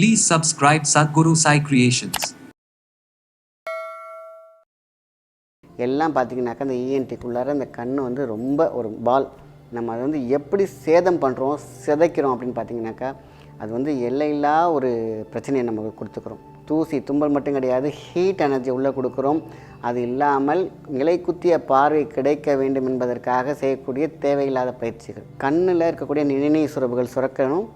Please subscribe Sadhguru Sai Creations. எல்லாம் பார்த்தீங்கன்னாக்கா அந்த இஎன்டிக்குள்ளார அந்த கண் வந்து ரொம்ப ஒரு பால். நம்ம அதை வந்து எப்படி சேதம் பண்ணுறோம் சிதைக்கிறோம் அப்படின்னு பார்த்தீங்கன்னாக்கா அது வந்து எல்லையில்லா ஒரு பிரச்சனையை நமக்கு கொடுத்துக்கிறோம். தூசி தும்பல் மட்டும் கிடையாது ஹீட் எனர்ஜி உள்ளே கொடுக்குறோம். அது இல்லாமல் நிலைக்குத்திய பார்வை கிடைக்க வேண்டும் என்பதற்காக செய்யக்கூடிய தேவையில்லாத பயிற்சிகள். கண்ணில் இருக்கக்கூடிய நிணநீர் சுரப்புகள் சுரக்கணும்.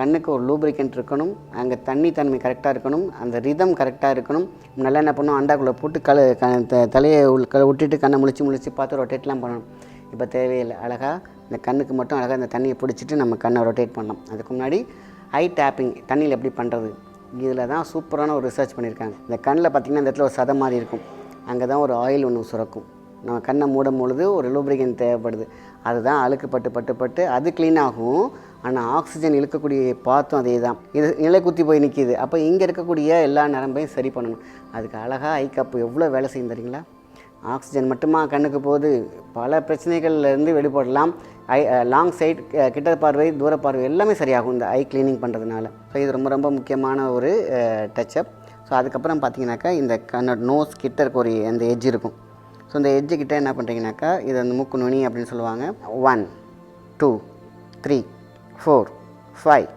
கண்ணுக்கு ஒரு லூப்ரிகன்ட் இருக்கணும் அங்கே தண்ணி தன்மை கரெக்டாக இருக்கணும் அந்த ரிதம் கரெக்டாக இருக்கணும். நல்லா என்ன பண்ணணும் அண்டாக்குள்ளே போட்டு கல க த- தலையை உள் க விட்டுட்டு கண்ணை முழிச்சு முழிச்சு பார்த்து ரொட்டேட்லாம் பண்ணணும். இப்போ தேவையில்லை அழகாக இந்த கண்ணுக்கு மட்டும் அழகாக இந்த தண்ணியை பிடிச்சிட்டு நம்ம கண்ணை ரொட்டேட் பண்ணலாம். அதுக்கு முன்னாடி ஐ டேப்பிங் தண்ணியில் எப்படி பண்ணுறது இதில் தான் சூப்பரான ஒரு ரிசர்ச் பண்ணியிருக்காங்க. இந்த கண்ணில் பார்த்திங்கன்னா இந்த இடத்துல ஒரு சதை மாதிரி இருக்கும். அங்கே தான் ஒரு ஆயில் ஒன்று சுரக்கும். நம்ம கண்ணை மூடும் பொழுது ஒரு லூப்ரிகன் தேவைப்படுது. அதுதான் அழுக்கு பட்டு பட்டு பட்டு அது க்ளீன் ஆகும். ஆனால் ஆக்சிஜன் இழுக்கக்கூடிய பாத்தும் அதே தான் இது நிலை குத்தி போய் நிற்கிது அப்போ இங்கே இருக்கக்கூடிய எல்லா நரம்பையும் சரி பண்ணணும். அதுக்கு அழகாக ஐ கப்பு எவ்வளோ வேலை செய்யும் தெரியுங்களா? ஆக்சிஜன் மட்டுமா கண்ணுக்கு போகுது? பல பிரச்சனைகள்லேருந்து வெளிப்படலாம். ஐ லாங் சைட் கிட்ட பார்வை தூர பார்வை எல்லாமே சரியாகும் இந்த ஐ க்ளீனிங் பண்ணுறதுனால ஸோ இது ரொம்ப ரொம்ப முக்கியமான ஒரு டச்சப் ஸோ அதுக்கப்புறம் பார்த்தீங்கன்னாக்கா இந்த கண்ணோட நோஸ் கிட்ட இருக்க ஒரு அந்த எஜ் இருக்கும். ஸோ இந்த எஜ்ஜு கிட்ட என்ன பண்ணுறீங்கனாக்கா இது அந்த மூக்கு நுனி அப்படின்னு சொல்லுவாங்க. One two three four five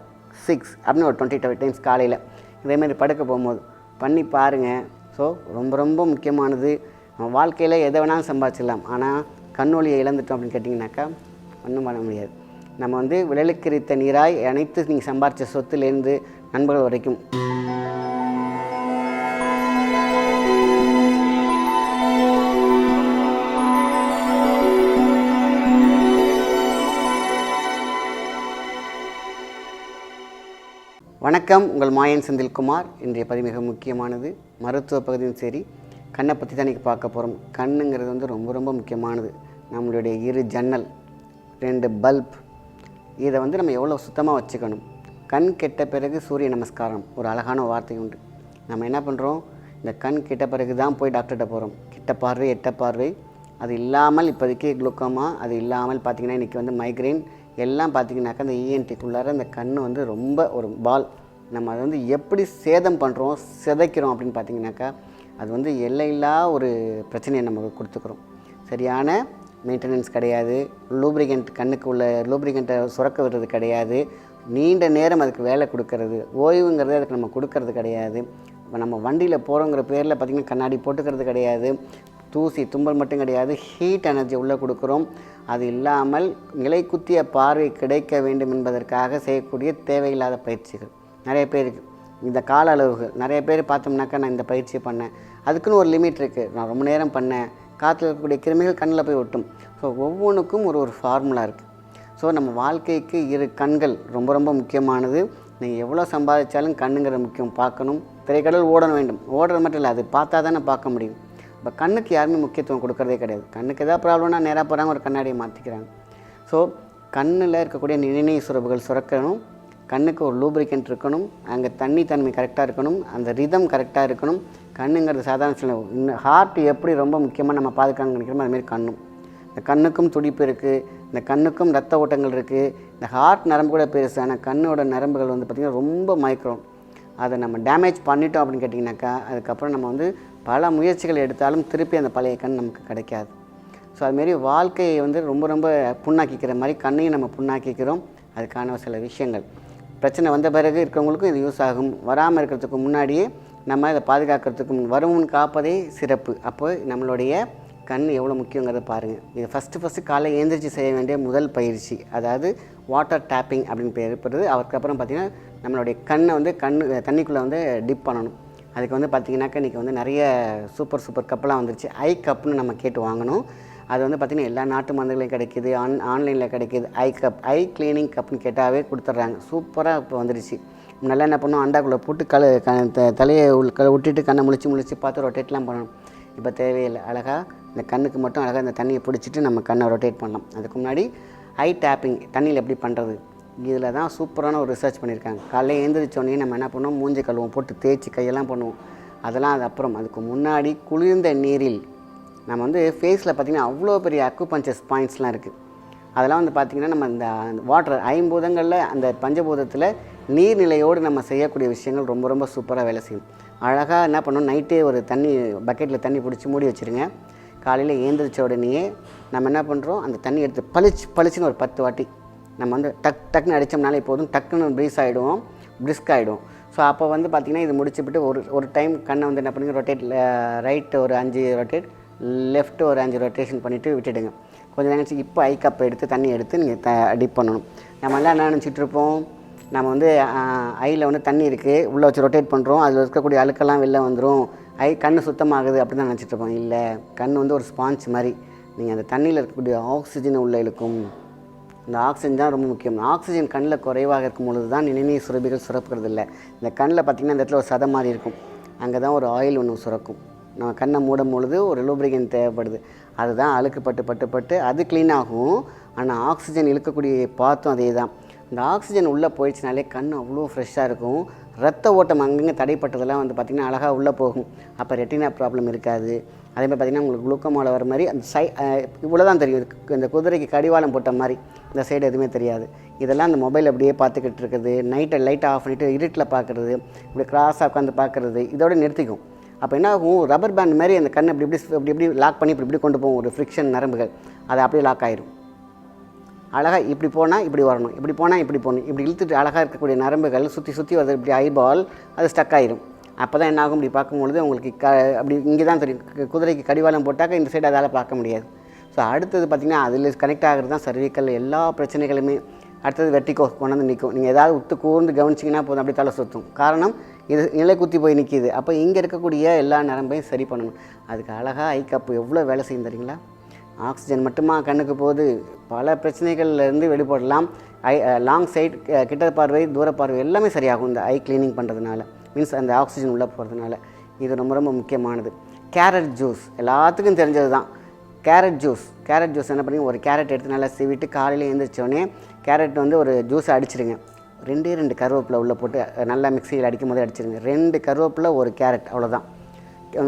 six அப்படின்னு ஒரு டுவெண்ட்டி டுவெண்ட்டி டைம்ஸ் காலையில் இதேமாதிரி படுக்க போகும்போது பண்ணி பாருங்கள் ஸோ ரொம்ப ரொம்ப முக்கியமானது. நம்ம வாழ்க்கையில் எதை வேணாலும் சம்பாதிச்சிடலாம். ஆனால் கண்ணொலியை இழந்துட்டோம் அப்படின்னு கேட்டிங்கனாக்கா ஒன்றும் பண்ண முடியாது. நம்ம வந்து விழலுக்கரித்த நீராய் அனைத்து நீங்கள் சம்பாரித்த சொத்துலேருந்து நண்பர்கள் வரைக்கும். வணக்கம். உங்கள் மாயன் செந்தில்குமார். இன்றைய பதிவு மிக முக்கியமானது. மருத்துவ பகுதியும் சரி கண்ணை பற்றி தான் இன்றைக்கி பார்க்க போகிறோம் கண்ணுங்கிறது வந்து ரொம்ப ரொம்ப முக்கியமானது. நம்மளுடைய இரு ஜன்னல் ரெண்டு பல்ப் இதை வந்து நம்ம எவ்வளோ சுத்தமாக வச்சுக்கணும்? கண் கெட்ட பிறகு சூரிய நமஸ்காரம் ஒரு அழகான வார்த்தை உண்டு. நம்ம என்ன பண்ணுறோம் இந்த கண் கெட்ட பிறகு தான் போய் டாக்டர்கிட்ட போகிறோம் கிட்ட பார்வை எட்ட பார்வை அது இல்லாமல் இப்போதைக்கு குளுக்கோமா அது இல்லாமல் பார்த்திங்கன்னா இன்றைக்கி வந்து மைக்ரைன் எல்லாம் பார்த்திங்கனாக்கா அந்த இஎன்டிக்குள்ளார அந்த கண் வந்து ரொம்ப ஒரு பால் நம்ம அதை வந்து எப்படி சேதம் பண்ணுறோம் சிதைக்கிறோம் அப்படின்னு பார்த்தீங்கன்னாக்கா அது வந்து எல்லையில்லா ஒரு பிரச்சனையை நமக்கு கொடுத்துக்கிறோம் சரியான மெயின்டெனன்ஸ் கிடையாது லூப்ரிகண்ட் கண்ணுக்கு உள்ள லூப்ரிகண்ட்டை சுரக்க விடுறது கிடையாது நீண்ட நேரம் அதுக்கு வேலை கொடுக்கறது ஓய்வுங்கிறது அதுக்கு நம்ம கொடுக்கறது கிடையாது. இப்போ நம்ம வண்டியில் போகிறோங்கிற பேரில் பார்த்திங்கன்னா கண்ணாடி போட்டுக்கிறது கிடையாது தூசி தும்பல் மட்டும் கிடையாது ஹீட் எனர்ஜி உள்ளே கொடுக்குறோம். அது இல்லாமல் நிலைக்குத்திய பார்வை கிடைக்க வேண்டும் என்பதற்காக செய்யக்கூடிய தேவையில்லாத பயிற்சிகள். நிறைய பேருக்கு இந்த கால அளவுகள். நிறைய பேர் பார்த்தோம்னாக்கா நான் இந்த பயிற்சியை பண்ணேன். அதுக்குன்னு ஒரு லிமிட் இருக்குது நான் ரொம்ப நேரம் பண்ணேன். காற்றுல இருக்கக்கூடிய கிருமிகள் கண்ணில் போய் ஒட்டும். ஸோ ஒவ்வொன்றுக்கும் ஒரு ஒரு ஃபார்முலா இருக்குது ஸோ நம்ம வாழ்க்கைக்கு இரு கண்கள் ரொம்ப ரொம்ப முக்கியமானது. நீங்கள் எவ்வளோ சம்பாதிச்சாலும் கண்ணுங்கிற முக்கியம் பார்க்கணும். திரைக்கடல் ஓட வேண்டும். ஓடுறது மட்டும் இல்லை அது பார்த்தா தானே பார்க்க முடியும். இப்போ கண்ணுக்கு யாருமே முக்கியத்துவம் கொடுக்கறதே கிடையாது. கண்ணுக்கு எதாவது ப்ராப்ளம்னா நேராக போகிறாங்க ஒரு கண்ணாடியை மாற்றிக்கிறாங்க ஸோ கண்ணில் இருக்கக்கூடிய நிணை சுரப்புகள் சுரக்கணும். கண்ணுக்கு ஒரு லூப்ரிகன்ட் இருக்கணும் அங்கே தண்ணி தன்மை கரெக்டாக இருக்கணும் அந்த ரிதம் கரெக்டாக இருக்கணும். கண்ணுங்கிறது சாதாரண சில இன்னும் ஹார்ட் எப்படி ரொம்ப முக்கியமாக நம்ம பாதுகாக்க நினைக்கிறோமோ அதுமாரி கண்ணும். இந்த கண்ணுக்கும் துடிப்பு இருக்குது இந்த கண்ணுக்கும் ரத்த ஓட்டங்கள் இருக்குது இந்த ஹார்ட் நரம்பு கூட பெருசு ஆனால் கண்ணோட நரம்புகள் வந்து பார்த்திங்கன்னா ரொம்ப மைக்ரோ அதை நம்ம டேமேஜ் பண்ணிட்டோம் அப்படின்னு கேட்டிங்கனாக்கா அதுக்கப்புறம் நம்ம வந்து பல முயற்சிகள் எடுத்தாலும் திருப்பி அந்த பழைய கண் நமக்கு கிடைக்காது. ஸோ அதுமாரி வாழ்க்கையை வந்து ரொம்ப ரொம்ப புண்ணாக்கிக்கிற மாதிரி கண்ணையும் நம்ம புண்ணாக்கிக்கிறோம். அதுக்கான சில விஷயங்கள். பிரச்சனை வந்த பிறகு இருக்கிறவங்களுக்கும் இது யூஸ் ஆகும். வராமல் இருக்கிறதுக்கு முன்னாடியே நம்ம இதை பாதுகாக்கிறதுக்கு முன் வருமுன் காப்பதே சிறப்பு. அப்போ நம்மளுடைய கண் எவ்வளோ முக்கியங்கிறத பாருங்கள் இது ஃபஸ்ட்டு ஃபஸ்ட்டு காலை ஏந்திரிச்சு செய்ய வேண்டிய முதல் பயிற்சி அதாவது வாட்டர் டேப்பிங் அப்படின்னு பேர் இருப்பது அதுக்கப்புறம் பார்த்திங்கன்னா நம்மளுடைய கண்ணை வந்து கண் தண்ணிக்குள்ளே வந்து டிப் பண்ணணும். அதுக்கு வந்து பார்த்திங்கனாக்கா இன்றைக்கி வந்து நிறைய சூப்பர் சூப்பர் கப்பெலாம் வந்துருச்சு. ஐ கப்னு நம்ம கேட்டு வாங்கணும். அது வந்து பார்த்திங்கன்னா எல்லா நாட்டு மருந்துகளையும் கிடைக்கிது ஆன் ஆன்லைனில் கிடைக்கிது. ஐ கப் ஐ க்ளீனிங் கப்னு கேட்டாவே கொடுத்துட்றாங்க. சூப்பராக இப்போ வந்துடுச்சு நல்லா என்ன பண்ணும் அண்டாக்குள்ளே போட்டு கழு க த- தலையை உள் க விட்டுட்டு கண்ணை முழிச்சு முழிச்சு பார்த்து ரொட்டேட்லாம் பண்ணணும். இப்போ தேவையில்லை. அழகாக இந்த கண்ணுக்கு மட்டும் அழகாக இந்த தண்ணியை பிடிச்சிட்டு நம்ம கண்ணை ரொட்டேட் பண்ணலாம். அதுக்கு முன்னாடி ஐ டேப்பிங் தண்ணியில் எப்படி பண்ணுறது இதில் தான் சூப்பரான ஒரு ரிசர்ச் பண்ணியிருக்காங்க. காலையில் எழுந்திரிச்சோடனே நம்ம என்ன பண்ணுவோம் மூஞ்சி கழுவோம் போட்டு தேய்ச்சி கையெல்லாம் பண்ணுவோம். அதெல்லாம் அது அப்புறம். அதுக்கு முன்னாடி குளிர்ந்த நீரில் நம்ம வந்து ஃபேஸில் பார்த்திங்கன்னா அவ்வளோ பெரிய அக்குபஞ்சர்ஸ் பாயிண்ட்ஸ்லாம் இருக்குது அதெல்லாம் வந்து பார்த்திங்கன்னா நம்ம இந்த வாட்டர் ஐம்பூதங்களில் அந்த பஞ்சபூதத்தில் நீர்நிலையோடு நம்ம செய்யக்கூடிய விஷயங்கள் ரொம்ப ரொம்ப சூப்பராக வேலை செய்யும். அழகாக என்ன பண்ணணும் நைட்டே ஒரு தண்ணி பக்கெட்டில் தண்ணி பிடிச்சி மூடி வச்சுருங்க. காலையில் ஏந்திரிச்ச உடனேயே நம்ம என்ன பண்ணுறோம் அந்த தண்ணி எடுத்து பளிச்சு பளிச்சுன்னு ஒரு பத்து வாட்டி நம்ம வந்து டக் டக்குன்னு அடித்தோம்னாலே போதும் டக்குன்னு ப்ரீஸ் ஆகிடுவோம் பிரிஸ்க் ஆகிடும் ஸோ அப்போ வந்து பார்த்திங்கன்னா இது முடிச்சுவிட்டு ஒரு ஒரு டைம் கண்ணை வந்து என்ன பண்ணுங்க ரொட்டேட் ரைட்டு ஒரு அஞ்சு ரொட்டேட் லெஃப்ட் ஒரு அஞ்சு ரொட்டேஷன் பண்ணிவிட்டு விட்டுடுங்க. கொஞ்சம் நேரம் இப்போ ஐ கப் எடுத்து தண்ணி எடுத்து நீங்கள் த டிப் பண்ணணும். நம்ம எல்லாம் என்ன நினச்சிட்டு இருப்போம்? நம்ம வந்து ஐயில் வந்து தண்ணி இருக்குது உள்ளே வச்சு ரொட்டேட் பண்ணுறோம் அதில் இருக்கக்கூடிய அழுக்கெல்லாம் வெளில வந்துடும் ஐ கண் சுத்தமாகுது அப்படின்னு தான் நினச்சிட்டு இருப்போம். இல்லை கண் வந்து ஒரு ஸ்பாஞ்ச் மாதிரி. நீங்கள் அந்த தண்ணியில் இருக்கக்கூடிய ஆக்சிஜனை உள்ளே இழுக்கும். இந்த ஆக்சிஜன் தான் ரொம்ப முக்கியம். ஆக்சிஜன் கண்ணில் குறைவாக இருக்கும் பொழுது தான் நினைநீர் சுரப்பிகள் சுரப்புறது இல்லை இந்த கண்ணில் பார்த்திங்கன்னா இந்த இடத்துல ஒரு சதம் மாதிரி இருக்கும். அங்கே தான் ஒரு ஆயில் ஒன்று சுரக்கும். நம்ம கண்ணை மூடும் பொழுது ஒரு லூப்ரிகன் தேவைப்படுது. அதுதான் அழுக்கு பட்டு பட்டு பட்டு அது க்ளீன் ஆகும். ஆனால் ஆக்சிஜன் இழுக்கக்கூடிய பாத்தும் அதே தான் இந்த ஆக்சிஜன் உள்ளே போயிடுச்சுனாலே கண் அவ்வளோ ஃப்ரெஷ்ஷாக இருக்கும். ரத்த ஓட்டம் அங்கங்கே தடைப்பட்டதெல்லாம் வந்து பார்த்திங்கன்னா அழகாக உள்ளே போகும். அப்போ ரெட்டினா ப்ராப்ளம் இருக்காது. அதே மாதிரி பார்த்திங்கன்னா உங்களுக்கு குளுக்கோமால வர மாதிரி அந்த சை இவ்வளோ தான் தெரியும். இந்த குதிரைக்கு கடிவாளம் போட்ட மாதிரி. இந்த சைடு எதுவுமே தெரியாது. இதெல்லாம் அந்த மொபைல் அப்படியே பார்த்துக்கிட்டு இருக்குது நைட்டை லைட்டை ஆஃப் பண்ணிவிட்டு இருட்டில் பார்க்குறது இப்படி கிராஸாக உட்காந்து பார்க்குறது இதோட நிறுத்திக்கும். அப்போ என்ன ஆகும் ரப்பர் பேண்ட் மாதிரி அந்த கண்ணை அப்படி இப்படி இப்படி இப்படி லாக் பண்ணி இப்படி இப்படி கொண்டு போகும். ஒரு ஃப்ரிக்ஷன் நரம்புகள். அது அப்படியே லாக் ஆயிரும். அழகாக இப்படி போனால் இப்படி வரணும். இப்படி போனால் இப்படி போகணும். இப்படி இழுத்துட்டு அழகாக இருக்கக்கூடிய நரம்புகள் சுற்றி சுற்றி வருது. இப்படி ஐபால் அது ஸ்டக் ஆயிரும். அப்போ தான் என்ன ஆகும்? இப்படி பார்க்கும்பொழுது உங்களுக்கு க அப்படி இங்கே தான் தெரியும். கு- குதிரைக்கு கடிவாளம் போட்டாக்க இந்த சைடு அதால் பார்க்க முடியாது. ஸோ அடுத்தது பார்த்திங்கன்னா அதில் கனெக்ட் ஆகிறது தான் சர்விக்கல் எல்லா பிரச்சனைகளுமே. அடுத்தது வெட்டிக்கோ கொண்டாந்து நிற்கும் நீங்கள் ஏதாவது உத்து கூர்ந்து கவனிச்சிங்கன்னா போதும். அப்படி தலை சுற்றும் காரணம் இது நிலை குத்தி போய் நிற்கிது அப்போ இங்கே இருக்கக்கூடிய எல்லா நரம்பையும் சரி பண்ணணும். அதுக்கு அழகாக ஐ கப்பு எவ்வளோ வேலை செய்யும் தெரியுங்களா? ஆக்சிஜன் மட்டுமா கண்ணுக்கு போகுது? பல பிரச்சனைகள்லேருந்து வெளிப்படலாம். ஐ லாங் சைட் கிட்ட பார்வை தூர பார்வை எல்லாமே சரியாகும் இந்த ஐ க்ளீனிங் பண்ணுறதுனால மீன்ஸ் அந்த ஆக்சிஜன் உள்ளே போகிறதுனால இது ரொம்ப ரொம்ப முக்கியமானது. Carrot juice. எல்லாத்துக்கும் தெரிஞ்சது தான். Carrot juice. கேரட் ஜூஸ் என்ன பண்ணி ஒரு கேரட் எடுத்து நல்லா சீவிட்டு காலையில் எழுந்திரிச்சோடனே கேரட் வந்து ஒரு ஜூஸை அடிச்சிடுங்க ரெண்டே ரெண்டு கருவேப்பிலை உள்ளே போட்டு நல்லா மிக்சியில் அடிக்கும் போது அடிச்சிருங்க. ரெண்டு கருவேப்பிலை ஒரு கேரட் அவ்வளோதான்.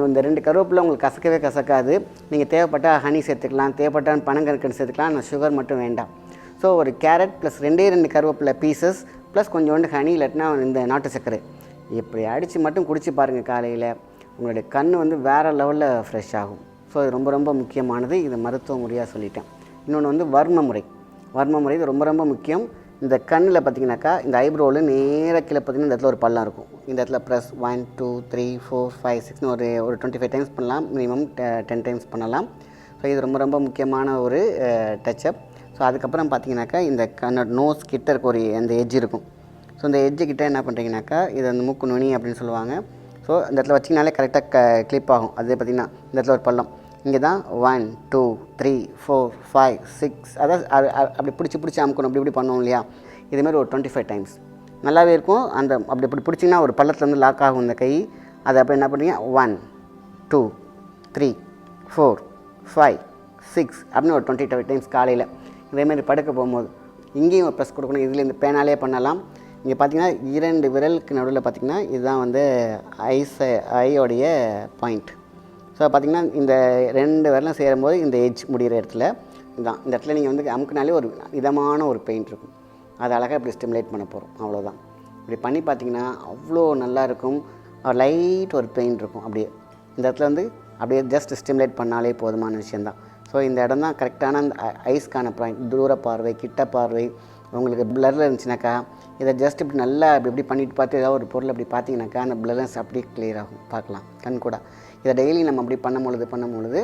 இந்த ரெண்டு கருவேப்பிலை உங்களுக்கு கசக்கவே கசக்காது. நீங்கள் தேவைப்பட்டால் ஹனி சேர்த்துக்கலாம். தேவைப்பட்டால் பனங்கற்கண்டு சேர்த்துக்கலாம். ஆனால் சுகர் மட்டும் வேண்டாம். ஸோ ஒரு கேரட் ப்ளஸ் ரெண்டே ரெண்டு கருவேப்பிலை பீசஸ் ப்ளஸ் கொஞ்சோண்டு ஹனி இல்லாட்டினா இந்த நாட்டு சர்க்கரை. இப்படி அடித்து மட்டும் குடிச்சு பாருங்கள் காலையில். உங்களுடைய கண் வந்து வேறு லெவலில் ஃப்ரெஷ் ஆகும். ஸோ இது ரொம்ப ரொம்ப முக்கியமானது. இது மருத்துவ முறையாக சொல்லிட்டேன். இன்னொன்று வந்து வர்ம முறை வர்ம முறை இது ரொம்ப ரொம்ப முக்கியம். இந்த கண்ணில் பார்த்தீங்கன்னாக்கா இந்த ஐப்ரோவில் நேராக கீழே பார்த்தீங்கன்னா இந்த இடத்துல ஒரு பள்ளம் இருக்கும். இந்த இடத்துல plus one two three four five சிக்ஸ்னு ஒரு ஒரு டுவெண்ட்டி ஃபைவ் டைம்ஸ் பண்ணலாம் மினிமம் டென் டைம்ஸ் பண்ணலாம். ஸோ இது ரொம்ப ரொம்ப முக்கியமான ஒரு டச்சப் ஸோ அதுக்கப்புறம் பார்த்தீங்கன்னாக்கா இந்த கண்ணோட நோஸ் கிட்ட இருக்க ஒரு அந்த எஜ் இருக்கும். ஸோ இந்த எஜ்ஜு கிட்டே என்ன பண்ணுறீங்கனாக்கா இது அந்த மூக்கு நுனி அப்படின்னு சொல்லுவாங்க. ஸோ இந்த இடத்துல வச்சிங்கனாலே கரெக்டாக க கிளிப் ஆகும். அதே பார்த்தீங்கன்னா இந்த இடத்துல ஒரு பள்ளம். இங்கே தான் one two three four five six அதாவது அது அப்படி பிடிச்சி பிடிச்சி அமுக்கணும். அப்படி இப்படி பண்ணுவோம் இல்லையா? இதேமாதிரி ஒரு டுவெண்ட்டி ஃபைவ் டைம்ஸ் நல்லாவே இருக்கும். அந்த அப்படி இப்படி பிடிச்சிங்கன்னா ஒரு பள்ளத்தில் வந்து லாக் ஆகும் இந்த கை. அதை அப்போ என்ன பண்ணுறீங்க one two three four five six அப்படின்னு ஒரு டுவெண்ட்டி ஃபைவ் டைம்ஸ் காலையில் இதேமாதிரி படுக்க போகும்போது இங்கேயும் ஒரு ப்ரெஸ் கொடுக்கணும். இதில் இந்த பேனாலே பண்ணலாம். இங்கே பார்த்தீங்கன்னா இரண்டு விரலுக்கு நடுவில் பார்த்தீங்கன்னா இதுதான் வந்து ஐஸை ஐயோடைய பாயிண்ட் ஸோ பார்த்தீங்கன்னா இந்த ரெண்டு விரலும் சேரும்போது இந்த எஜ் முடிகிற இடத்துல இதுதான் இந்த இடத்துல நீங்கள் வந்து அமுக்குனாலே ஒரு இதமான ஒரு பெயிண்ட் இருக்கும். அதை அழகாக இப்படி ஸ்டிமுலேட் பண்ண போகிறோம் அவ்வளோதான் இப்படி பண்ணி பார்த்தீங்கன்னா அவ்வளோ நல்லா இருக்கும். லைட் ஒரு பெயிண்ட் இருக்கும். அப்படியே. இந்த இடத்துல வந்து அப்படியே ஜஸ்ட் ஸ்டிமுலேட் பண்ணாலே போதுமான விஷயந்தான் ஸோ இந்த இடம் தான் கரெக்டான அந்த ஐஸ்க்கான பாயிண்ட் தூர பார்வை கிட்ட பார்வை உங்களுக்கு பிளரில் இருந்துச்சுனாக்கா இதை ஜஸ்ட் இப்படி நல்லா இப்படி இப்படி பண்ணிட்டு பார்த்து ஏதாவது ஒரு பொருள் அப்படி பார்த்தீங்கன்னாக்கா அந்த பிளர்னஸ் அப்படியே கிளியர் ஆகும். பார்க்கலாம். கண் கூட. இதை டெய்லி நம்ம அப்படி பண்ணும் பொழுது பண்ணும் பொழுது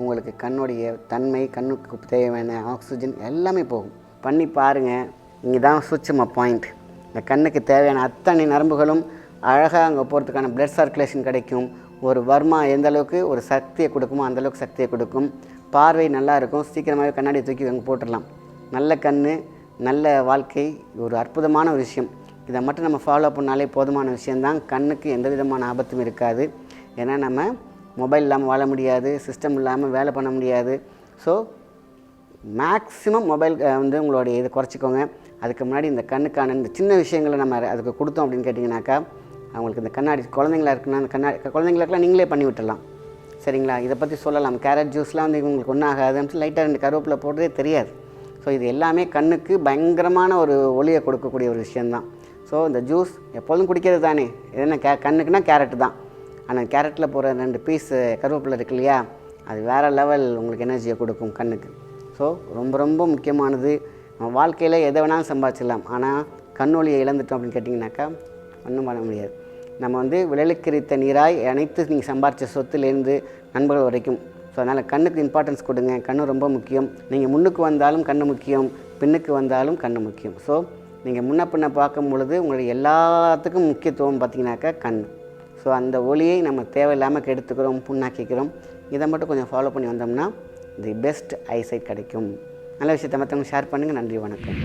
உங்களுக்கு கண்ணுடைய தன்மை கண்ணுக்கு தேவையான ஆக்சிஜன் எல்லாமே போகும். பண்ணி பாருங்கள் இங்கே தான் சூட்சம பாயிண்ட் இந்த கண்ணுக்கு தேவையான அத்தனை நரம்புகளும் அழகாக அங்கே போகிறதுக்கான பிளட் சர்க்குலேஷன் கிடைக்கும். ஒரு வர்மா எந்த அளவுக்கு ஒரு சக்தியை கொடுக்குமோ அந்த அளவுக்கு சக்தியை கொடுக்கும். பார்வை நல்லா இருக்கும். சீக்கிரமாகவே கண்ணாடி தூக்கி அங்கே போட்டுடலாம். நல்ல கண் நல்ல வாழ்க்கை ஒரு அற்புதமான ஒரு விஷயம். இதை மட்டும் நம்ம ஃபாலோ பண்ணாலே போதுமான விஷயந்தான் கண்ணுக்கு எந்த விதமான ஆபத்தும் இருக்காது. ஏன்னா நம்ம மொபைல் இல்லாமல் வாழ முடியாது சிஸ்டம் இல்லாமல் வேலை பண்ண முடியாது. ஸோ மேக்ஸிமம் மொபைல் வந்து உங்களுடைய இதை குறைச்சிக்கோங்க. அதுக்கு முன்னாடி இந்த கண்ணுக்கான இந்த சின்ன விஷயங்களை நம்ம அதுக்கு கொடுத்தோம் அப்படின்னு கேட்டிங்கனாக்கா அவங்களுக்கு இந்த கண்ணாடி குழந்தைங்களா இருக்குன்னா அந்த கண்ணாடி குழந்தைங்களுக்குலாம் நீங்களே பண்ணி விட்டுடலாம். சரிங்களா? இதை பற்றி சொல்லலாம். கேரட் ஜூஸ்லாம் வந்து இவங்களுக்கு ஒன்றும் ஆகாதுன்னு லைட்டாக ரெண்டு கருவேப்பில் போடுறதே தெரியாது. ஸோ இது எல்லாமே கண்ணுக்கு பயங்கரமான ஒரு ஒளியை கொடுக்கக்கூடிய ஒரு விஷயந்தான் ஸோ இந்த ஜூஸ் எப்பொழுதும் குடிக்கிறது தானே? என்ன கே கண்ணுக்குன்னா கேரட் தான். ஆனால் கேரட்டில் போகிற ரெண்டு பீஸ் கருவேப்பிலை இருக்கு இல்லையா? அது வேறு லெவல் உங்களுக்கு எனர்ஜியை கொடுக்கும் கண்ணுக்கு. ஸோ ரொம்ப ரொம்ப முக்கியமானது. நம்ம வாழ்க்கையில் எதை வேணாலும் சம்பாதிச்சிடலாம். ஆனால் கண் இழந்துட்டோம் அப்படின்னு கேட்டிங்கனாக்கா ஒன்றும் பண்ண முடியாது. நம்ம வந்து விளைவிக்கிறித்த நீராய் அனைத்து நீங்கள் சம்பாரித்த சொத்துலேருந்து நண்பர்கள் வரைக்கும். ஸோ அதனால் கண்ணுக்கு இம்பார்ட்டன்ஸ் கொடுங்க. கண்ணு ரொம்ப முக்கியம். நீங்கள் முன்னுக்கு வந்தாலும் கண்ணு முக்கியம். பின்னுக்கு வந்தாலும் கண்ணு முக்கியம். ஸோ நீங்கள் முன்ன பின்ன பார்க்கும் பொழுது உங்களுடைய எல்லாத்துக்கும் முக்கியத்துவம் பார்த்தீங்கன்னாக்கா கண் ஸோ அந்த ஒளியை நம்ம தேவையில்லாமல் கெடுத்துக்கிறோம் புண்ணாக்கிக்கிறோம். இதை மட்டும் கொஞ்சம் ஃபாலோ பண்ணி வந்தோம்னா தி பெஸ்ட் ஐசைட் கிடைக்கும். நல்ல விஷயத்தை மற்றவங்க ஷேர் பண்ணுங்கள் நன்றி வணக்கம்.